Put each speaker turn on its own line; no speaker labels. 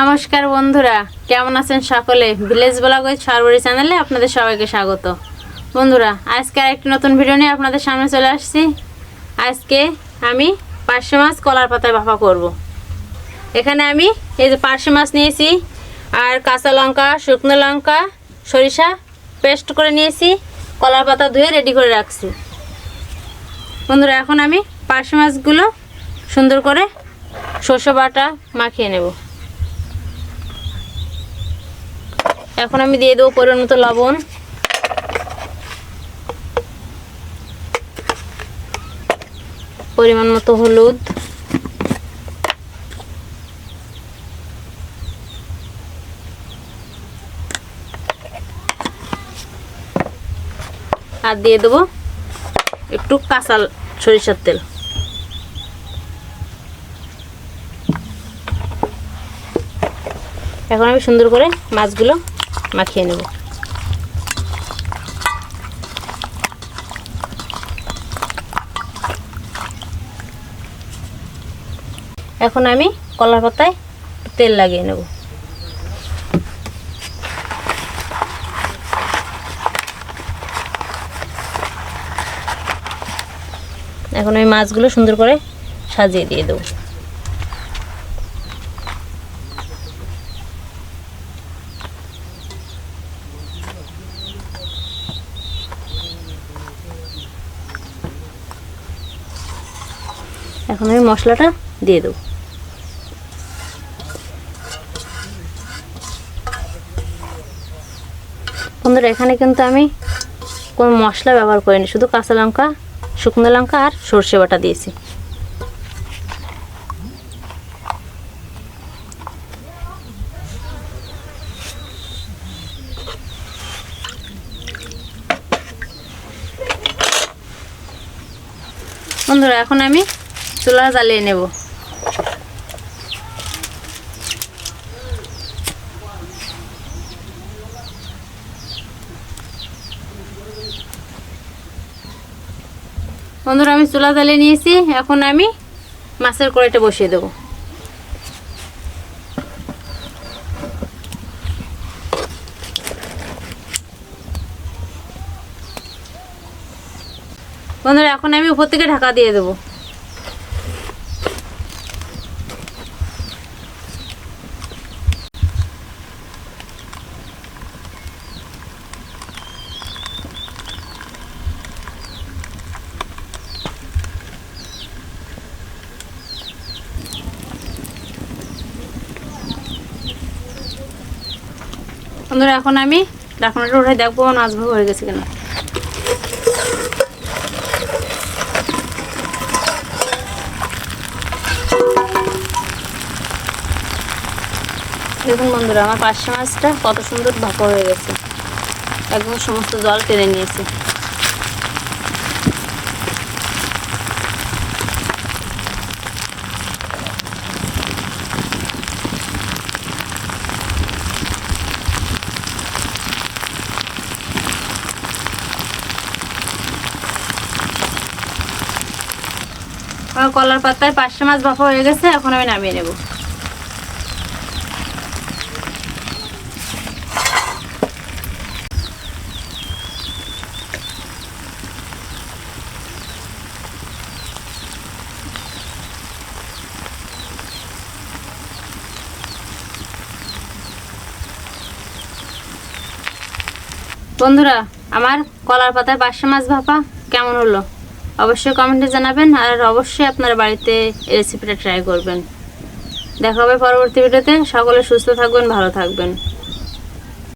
নমস্কার বন্ধুরা, কেমন আছেন সকলে? ভিলেজ ব্লগ ওই সরবরি চ্যানেলে আপনাদের সবাইকে স্বাগত। বন্ধুরা, আজকে আরেকটি নতুন ভিডিও নিয়ে আপনাদের সামনে চলে আসছি। আজকে আমি পার্শে মাছ কলার পাতায় ভাপা করব। এখানে আমি এই যে পার্শে মাছ নিয়েছি, আর কাঁচা লঙ্কা, শুকনো লঙ্কা, সরিষা পেস্ট করে নিয়েছি, কলার পাতা ধুয়ে রেডি করে রাখছি। বন্ধুরা, এখন আমি পার্শে মাছগুলো সুন্দর করে সর্ষে বাটা মাখিয়ে নেব। এখন আমি দিয়ে দেবো পরিমাণ মতো লবণ। পরিমাণ মতো হলুদ। আর দিয়ে দেবো একটু কাঁচা সরিষার তেল। এখন আমি সুন্দর করে মাছগুলো মাখিয়ে নেব। এখন আমি কলার পাতায় তেল লাগিয়ে নেব। এখন আমি মাছগুলো সুন্দর করে সাজিয়ে দিয়ে দেবো। এখন আমি মশলাটা দিয়ে দেবো। বন্ধুরা, এখানে কিন্তু আমি কোনো মশলা ব্যবহার করিনি, শুধু কাঁচা লঙ্কা, শুকনো লঙ্কা আর সর্ষে বাটা দিয়েছি। বন্ধুরা, এখন আমি চুলা জ্বালিয়ে নেব। বন্ধুরা, আমি চুলা জ্বালিয়ে নিয়েছি। এখন আমি মাছের কড়াইটা বসিয়ে দেবো। বন্ধুরা, এখন আমি উপর থেকে ঢাকা দিয়ে দেবো। বন্ধুরা, এখন আমি ডাকনাটা উঠে দেখব মাছ ভাগ হয়ে গেছে কিনা। দেখুন বন্ধুরা, আমার পার্শে মাছটা কত সুন্দর ভাপা হয়ে গেছে। একদম সমস্ত জল টেনে নিয়েছে। আমার কলার পাতায় পার্শে মাছ ভাপা হয়ে গেছে, এখন আমি নামিয়ে নেব। বন্ধুরা, আমার কলার পাতায় পার্শে মাছ ভাপা কেমন হলো? অবশ্যই কমেন্টে জানাবেন আর অবশ্যই আপনার বাড়িতে এই রেসিপিটা ট্রাই করবেন। দেখা হবে পরবর্তী ভিডিওতে। সকলে সুস্থ থাকবেন, ভালো থাকবেন।